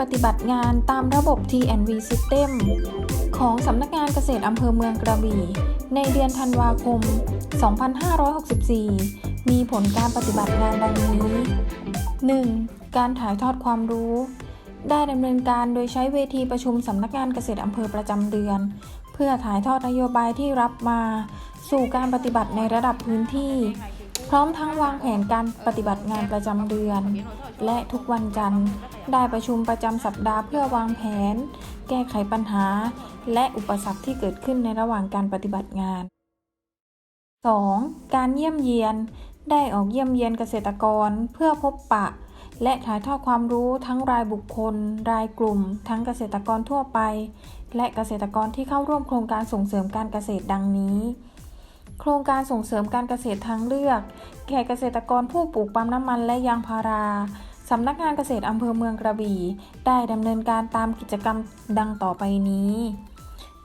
ปฏิบัติงานตามระบบ T&V System ของสำนักงานเกษตรอำเภอเมืองกระบี่ ในเดือนธันวาคม 2564 มีผลการปฏิบัติงานดังนี้ 1. การถ่ายทอดความรู้ ได้ดำเนินการโดยใช้เวทีประชุมสำนักงานเกษตรอำเภอประจำเดือน เพื่อถ่ายทอดนโยบายที่รับมา สู่การปฏิบัติในระดับพื้นที่ พร้อมทั้งวางแผนการปฏิบัติงานประจำเดือน และทุกวันจันทร์ได้ประชุมประจำสัปดาห์เพื่อวางแผน แก้ไขปัญหา และอุปสรรคที่เกิดขึ้นในระหว่างการปฏิบัติงาน 2. การเยี่ยมเยียน ได้ออกเยี่ยมเยียนเกษตรกรเพื่อพบปะ และถ่ายทอดความรู้ทั้งรายบุคคล รายกลุ่ม ทั้งเกษตรกรทั่วไป และเกษตรกรที่เข้าร่วมโครงการส่งเสริมการเกษตรดังนี้ โครงการส่งเสริมการเกษตรทางเลือก แก่เกษตรกรผู้ปลูกปั๊มน้ำมันและยางพาราสำนักงานเกษตรอำเภอเมืองกระบี่ ได้ดำเนินการตามกิจกรรมดังต่อไปนี้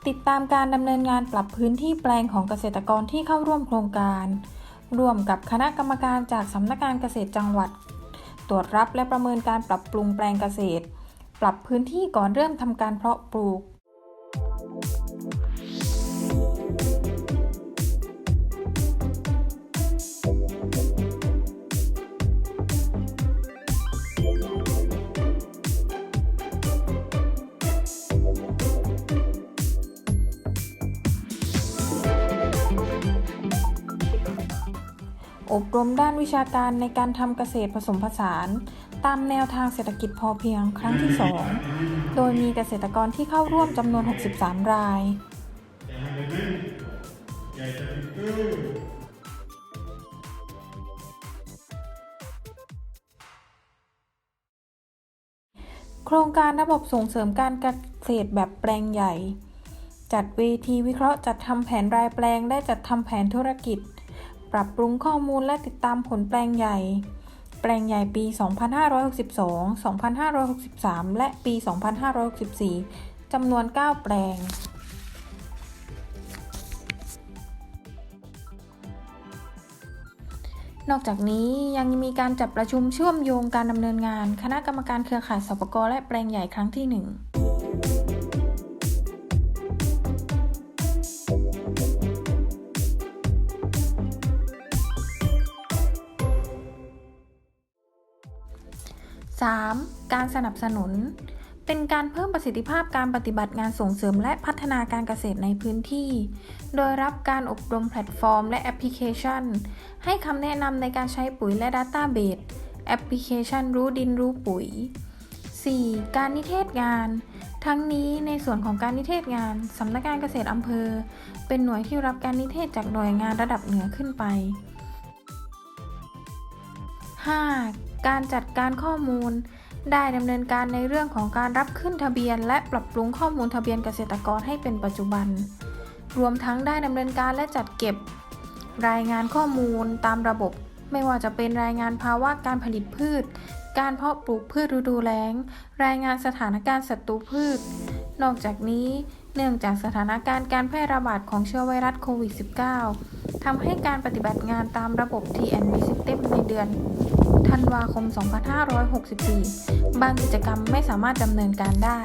ติดตามการดำเนินงานปรับพื้นที่แปลงของเกษตรกรที่เข้าร่วมโครงการ ร่วมกับคณะกรรมการจากสำนักงานเกษตรจังหวัด ตรวจรับและประเมินการปรับปรุงแปลงเกษตร ปรับพื้นที่ก่อนเริ่มทำการเพาะปลูก อบรมด้านวิชาการในการทำเกษตรผสมผสาน ตามแนวทางเศรษฐกิจพอเพียงครั้งที่ 2 โดยมีเกษตรกรที่เข้าร่วมจำนวน 63 ราย โครงการระบบส่งเสริมการเกษตรแบบแปลงใหญ่ จัดเวทีวิเคราะห์จัดทำแผนรายแปลงได้จัดทำแผนธุรกิจ ปรับปรุงข้อมูลและติดตามผลแปลงใหญ่ แปลงใหญ่ปี 2562 2563 และปี 2564 จำนวน 9 แปลงนอกจากนี้ยังมีการจัดประชุมเชื่อมโยงการดำเนินงาน คณะกรรมการเครือข่ายสปกและแปลงใหญ่ครั้งที่ 1 3. การสนับสนุน เป็นการเพิ่มประสิทธิภาพการปฏิบัติงานส่งเสริมและพัฒนาการเกษตรในพื้นที่ โดยรับการอบรมแพลตฟอร์ม และแอปพลิเคชัน ให้คำแนะนำในการใช้ปุ๋ยและ Database แอปพลิเคชันรู้ดินรู้ปุ๋ย 4. การนิเทศงาน ทั้งนี้ในส่วนของการนิเทศงานสำนักงานเกษตรอำเภอ เป็นหน่วยที่รับการนิเทศจากหน่วยงานระดับเหนือขึ้นไป 5. การจัดการข้อมูล ได้ดำเนินการในเรื่องของการรับขึ้นทะเบียน และปรับปรุงข้อมูลทะเบียนเกษตรกรให้เป็นปัจจุบัน รวมทั้งได้ดำเนินการและจัดเก็บ รายงานข้อมูลตามระบบ ไม่ว่าจะเป็นรายงานภาวะการผลิตพืช การเพาะปลูกพืชฤดูแล้ง รายงานสถานการณ์ศัตรูพืช นอกจากนี้เนื่องจากสถานการณ์การแพร่ระบาดของเชื้อไวรัสโควิด -19 ทำให้การปฏิบัติงานตามระบบ TNV System ในเดือน ธันวาคม 2564 บางกิจกรรมไม่สามารถดำเนินการได้